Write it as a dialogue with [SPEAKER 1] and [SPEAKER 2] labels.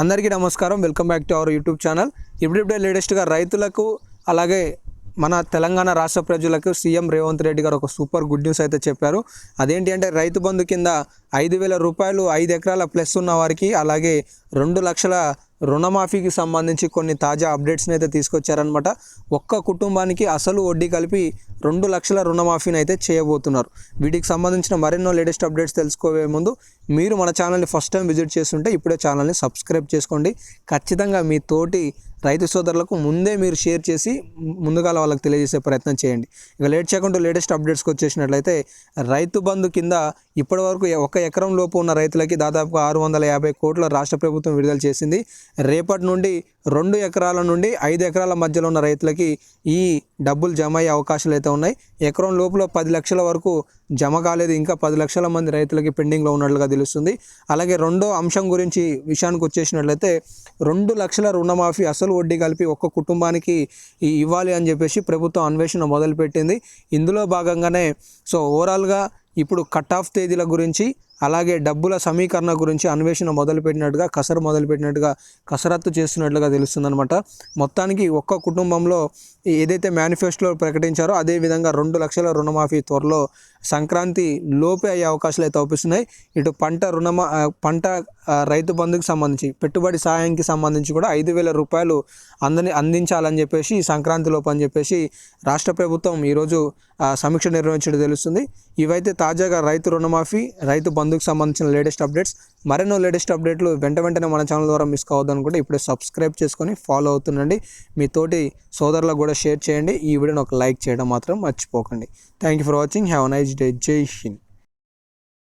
[SPEAKER 1] అందరికీ నమస్కారం. Welcome back to our YouTube channel. ఇప్పుడిప్పుడే లేటెస్ట్గా రైతులకు అలాగే మన తెలంగాణ రాష్ట్ర ప్రజలకు సీఎం రేవంత్ రెడ్డి గారు ఒక సూపర్ గుడ్ న్యూస్ అయితే చెప్పారు. అదేంటి అంటే రైతు బంధు కింద ఐదు వేల రూపాయలు ఐదు ఎకరాల ప్లస్ ఉన్న వారికి అలాగే రెండు లక్షల రుణమాఫీకి సంబంధించి కొన్ని తాజా అప్డేట్స్ని అయితే తీసుకొచ్చారనమాట ఒక్క కుటుంబానికి అసలు వడ్డీ కలిపి రెండు లక్షల రుణమాఫీని అయితే చేయబోతున్నారు. వీటికి సంబంధించిన మరెన్నో లేటెస్ట్ అప్డేట్స్ తెలుసుకోవే ముందు మీరు మన ఛానల్ని ఫస్ట్ టైం విజిట్ చేస్తుంటే ఇప్పుడే ఛానల్ని సబ్స్క్రైబ్ చేసుకోండి. ఖచ్చితంగా మీ తోటి రైతు సోదరులకు ముందే మీరు షేర్ చేసి ముందుగా వాళ్ళకి తెలియజేసే ప్రయత్నం చేయండి. ఇక లేట్ చేయకుండా లేటెస్ట్ అప్డేట్స్కి వచ్చేసినట్లయితే రైతు బంధు కింద ఇప్పటివరకు ఒక ఎకరం లోపు ఉన్న రైతులకి దాదాపు ఆరు వందల యాభై కోట్ల రాష్ట్ర ప్రభుత్వం విడుదల చేసింది. రేపటి నుండి రెండు ఎకరాల నుండి ఐదు ఎకరాల మధ్యలో ఉన్న రైతులకి ఈ డబ్బులు జమ అయ్యే అవకాశాలు అయితే ఉన్నాయి. ఎకరం లోపల పది లక్షల వరకు జమ కాలేదు. ఇంకా పది లక్షల మంది రైతులకి పెండింగ్లో ఉన్నట్లుగా తెలుస్తుంది. అలాగే రెండో అంశం గురించి విషయానికి వచ్చేసినట్లయితే రెండు లక్షల రుణమాఫీ అసలు వడ్డీ కలిపి ఒక్క కుటుంబానికి ఇవ్వాలి అని చెప్పేసి ప్రభుత్వం అన్వేషణ మొదలుపెట్టింది. ఇందులో భాగంగానే సో ఓవరాల్గా ఇప్పుడు కట్ ఆఫ్ తేదీల గురించి అలాగే డబ్బుల సమీకరణ గురించి అన్వేషణ మొదలుపెట్టినట్టుగా కసరు మొదలుపెట్టినట్టుగా కసరత్తు చేస్తున్నట్లుగా తెలుస్తుందనమాట మొత్తానికి ఒక్క కుటుంబంలో ఏదైతే మేనిఫెస్టోలో ప్రకటించారో అదే విధంగా రెండు లక్షల రుణమాఫీ త్వరలో సంక్రాంతి లోపే అయ్యే అవకాశాలు అయితే అవుపిస్తున్నాయి. ఇటు పంట రుణమా పంట రైతు బంధుకు సంబంధించి పెట్టుబడి సహాయానికి సంబంధించి కూడా ఐదు వేల రూపాయలు అందని అందించాలని చెప్పేసి సంక్రాంతి లోపు అని చెప్పేసి రాష్ట్ర ప్రభుత్వం ఈరోజు సమీక్ష నిర్వహించడం తెలుస్తుంది. ఇవైతే తాజాగా రైతు రుణమాఫీ రైతు అందుకు సంబంధించిన లేటెస్ట్ అప్డేట్స్ మరెన్నో లేటెస్ట్ అప్డేట్లు వెంట వెంటనే మన ఛానల్ ద్వారా మిస్ కావద్దు అనుకుంటే ఇప్పుడే సబ్స్క్రైబ్ చేసుకొని ఫాలో అవుతుండండి. మీ తోటి సోదరులకు కూడా షేర్ చేయండి. ఈ వీడియోని ఒక లైక్ చేయడం మాత్రం మర్చిపోకండి. Thank you for watching have nice day Jai Hind.